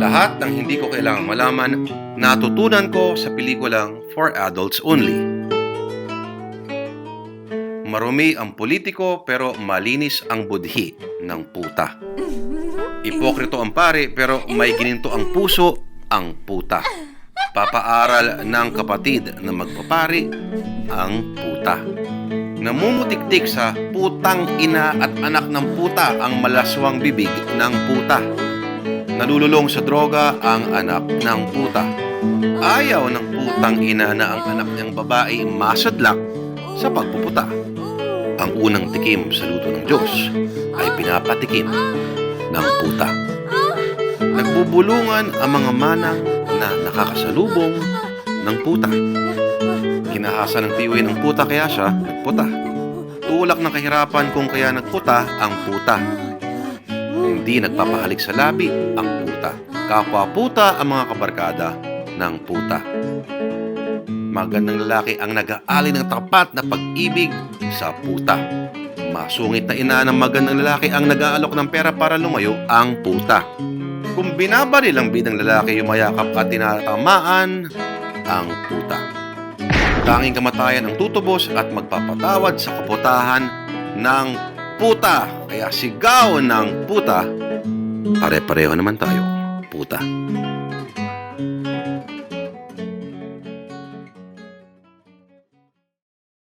Lahat ng hindi ko kailangang malaman, natutunan ko sa pelikulang For Adults Only. Marumi ang politiko pero malinis ang budhi ng puta. Ipokrito ang pare pero may gininto ang puso ang puta. Papaaral ng kapatid na magpapari ang puta. Namumutiktik sa putang ina at anak ng puta ang malaswang bibig ng puta. Nalululong sa droga ang anak ng puta. Ayaw ng putang ina na ang anak niyang babae masadlak sa pagpuputa. Ang unang tikim sa luto ng Diyos ay pinapatikim ng puta. Nagbubulungan ang mga manang na nakakasalubong ng puta. Kinahasa ng tiwi ng puta kaya siya nagputa. Tulak ng kahirapan kung kaya nagputa ang puta. Hindi nagpapahalik sa labi ang puta. Kapwa puta ang mga kabarkada ng puta. Magandang lalaki ang nag-aali ng tapat na pag-ibig sa puta. Masungit na ina ng magandang lalaki ang nag-aalok ng pera para lumayo ang puta. Kung binabaril ang bidang lalaki yumayakap at tinatamaan ang puta. Tanging kamatayan ang tutubos at magpapatawad sa kaputahan ng puta, kaya sigaw ng puta, pare-pareho naman tayo, puta.